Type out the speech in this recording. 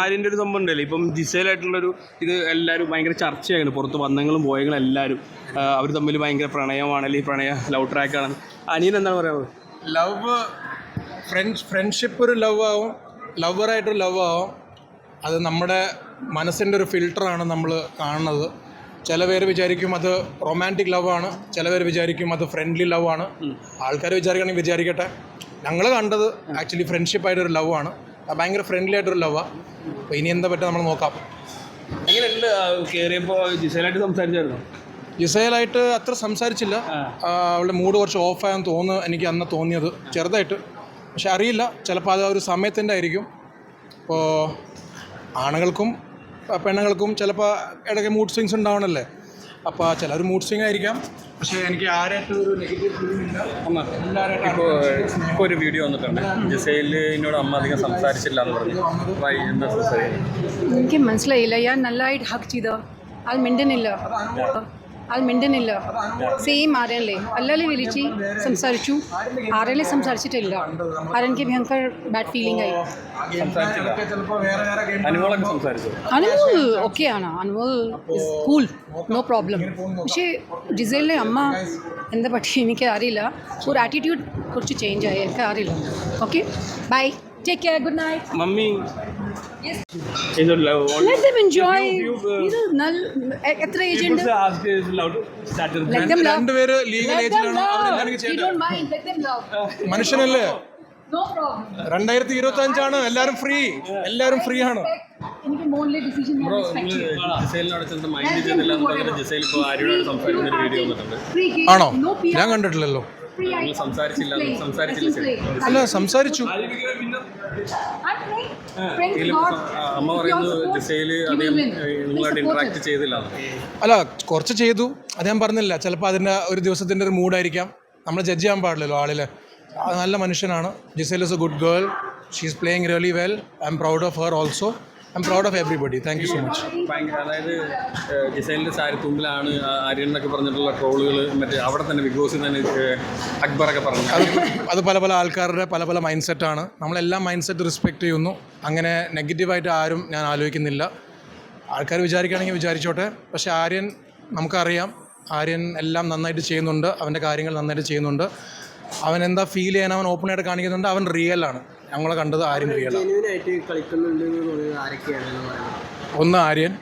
ആര്യന്റെ ഒരു സംഭവം ഉണ്ടല്ലോ? ഇപ്പം ജിസയിലായിട്ടുള്ളൊരു ഇത് എല്ലാവരും ഭയങ്കര ചർച്ചയാണ് പുറത്ത് വന്നങ്ങളും പോയങ്ങളും എല്ലാവരും അവർ തമ്മിൽ ഭയങ്കര പ്രണയമാണ് അല്ലെങ്കിൽ പ്രണയ ലവ് ട്രാക്കാണ് അനിയൻ എന്താണ് പറയുന്നത് ലവ് ഫ്രണ്ട്സ് ഫ്രണ്ട്ഷിപ്പ് ഒരു ലവ് ആവും ലവറായിട്ടൊരു ലവ് ആവും. അത് നമ്മുടെ മനസ്സിന്റെ ഒരു ഫിൽട്ടറാണ് നമ്മൾ കാണുന്നത്. ചില പേര് വിചാരിക്കും അത് റൊമാന്റിക് ലവാണ് ചില പേര് വിചാരിക്കും അത് ഫ്രണ്ട്ലി ലവാണ് ആൾക്കാർ വിചാരിക്കണമെങ്കിൽ വിചാരിക്കട്ടെ. ഞങ്ങൾ കണ്ടത് ആക്ച്വലി ഫ്രണ്ട്ഷിപ്പായിട്ടൊരു ലവ് ലവാണ് ഭയങ്കര ഫ്രണ്ട്ലി ആയിട്ടൊരു ലവാണ് അപ്പോൾ ഇനി എന്താ പറ്റുക നമ്മൾ നോക്കാം. എങ്ങനെയുണ്ട് കയറിയപ്പോൾ ജിസയിലായിട്ട് സംസാരിച്ചായിരുന്നു? ജിസയിലായിട്ട് അത്ര സംസാരിച്ചില്ല. അവളുടെ മൂഡ് കുറച്ച് ഓഫായെന്ന് തോന്നുന്നു എനിക്ക് അന്ന് തോന്നിയത്. ചെറുതായിട്ട്. പക്ഷെ അറിയില്ല. ചിലപ്പോൾ അത് ഒരു സമയത്തിന്റെ ആയിരിക്കും. ഇപ്പോൾ ആണുങ്ങൾക്കും പെണ്ണുങ്ങൾക്കും ചിലപ്പോൾ ഇടയ്ക്ക് മൂഡ് സ്വിങ്സ് ഉണ്ടാവണല്ലേ? അപ്പോൾ ചിലർ മൂഡ് സ്വിങ് ആയിരിക്കാം. പക്ഷേ എനിക്ക് ആരായിട്ടും ഒരു നെഗറ്റീവ് ഫീലിംഗ് ഇല്ല. ഇപ്പോൾ ഇപ്പോൾ ഒരു വീഡിയോ വന്നിട്ടുണ്ട്. ജിസൈലിനോട് അമ്മ അധികം സംസാരിച്ചില്ല എന്ന് പറഞ്ഞു. വൈ എന്താ സംസാരിക്കുന്നത്? എനിക്ക് മനസ്സിലായില്ല. ഞാൻ നല്ലതായിട്ട് ഹക്ക് ചെയ്തോ? അത് മിണ്ടുന്നില്ല ആൾ മിണ്ടുന്നില്ല. സെയിം ആരല്ലേ? അല്ലല്ലേ വിളിച്ച്? സംസാരിച്ചു. ആരല്ലേ സംസാരിച്ചിട്ടില്ല? ആരെനിക്ക് ഭയങ്കര ബാഡ് ഫീലിംഗ് ആയി. അനുവ് ഓക്കെയാണ് ഇസ് കൂൾ നോ പ്രോബ്ലം പക്ഷേ ഡിസൈലിലെ അമ്മ എന്താ പക്ഷേ എനിക്ക് അറിയില്ല. ഒരു ആറ്റിറ്റ്യൂഡ് കുറച്ച് ചേഞ്ച് ആയി. എനിക്ക് അറിയില്ല. Okay bye take care good night mummy ഇത് love. Let them enjoy. ഇത് നല്ല എ- എത്ര ഏജ് ഉണ്ട് People say ask is allowed to Let them love. രണ്ടുപേര് ലീഗൽ Let them ഏജിലാണ് love. അവരെല്ലാവരും You ചെയ്യേണ്ടത് don't mind. Let them love. മനുഷ്യനല്ലേ No problem. രണ്ടായിരത്തി ഇരുപത്തി അഞ്ചാണ് എല്ലാവരും ഫ്രീ എല്ലാവരും ഫ്രീ ആണ് എനിക്ക് മോനിലെ ഡിസിഷൻ ഞാൻ respect ചെയ്യും. ജിസൈലിനോട് ചെന്ന് മൈൻഡ് സംസാരിക്കുന്ന ഒരു വീഡിയോ വന്നിട്ടുണ്ട് Free game. ആണോ No PR. ഞാൻ കണ്ടിട്ടില്ലല്ലോ Free സംസാരിച്ചില്ല സംസാരിച്ചില്ല. അല്ല സംസാരിച്ചു. അമ്മ ഇന്ററാക്ട് ചെയ്തില്ല. അല്ല കുറച്ച് ചെയ്തു. അത് ഞാൻ പറഞ്ഞില്ല. ചിലപ്പോൾ അതിന്റെ ഒരു ദിവസത്തിന്റെ ഒരു മൂഡായിരിക്കാം. നമ്മൾ ജഡ്ജ് ചെയ്യാൻ പാടില്ലല്ലോ ആളിൽ. നല്ല മനുഷ്യനാണ്. Giselle is a good girl she is playing really well I am proud of her also I am proud of everybody thank you so much ഭയങ്കര അതായത് ജിസൈലിന്റെ സാരി തുമ്പിലാണ് ആര്യൻ എന്നൊക്കെ പറഞ്ഞിട്ടുള്ള ട്രോളുകൾ മറ്റേ അവിടെ തന്നെ ബിഗ് ബോസിൽ തന്നെ അക്ബറൊക്കെ പറഞ്ഞു. അത് അത് പല പല ആൾക്കാരുടെ പല പല മൈൻഡ് സെറ്റാണ് നമ്മളെല്ലാം മൈൻഡ് സെറ്റ് റെസ്പെക്ട് ചെയ്യുന്നു. അങ്ങനെ നെഗറ്റീവായിട്ട് ആരും ഞാൻ ആലോചിക്കുന്നില്ല. ആൾക്കാർ വിചാരിക്കുകയാണെങ്കിൽ വിചാരിച്ചോട്ടെ. പക്ഷേ ആര്യൻ നമുക്കറിയാം. ആര്യൻ എല്ലാം നന്നായിട്ട് ചെയ്യുന്നുണ്ട്. അവന്റെ കാര്യങ്ങൾ നന്നായിട്ട് ചെയ്യുന്നുണ്ട്. അവൻ എന്താ ഫീൽ ചെയ്യാൻ അവൻ ഓപ്പണായിട്ട് കാണിക്കുന്നുണ്ട്. അവൻ റിയൽ ഞങ്ങളെ കണ്ടത് ആര്യൻ പറയുന്നത്? ഒന്ന് ആര്യൻ.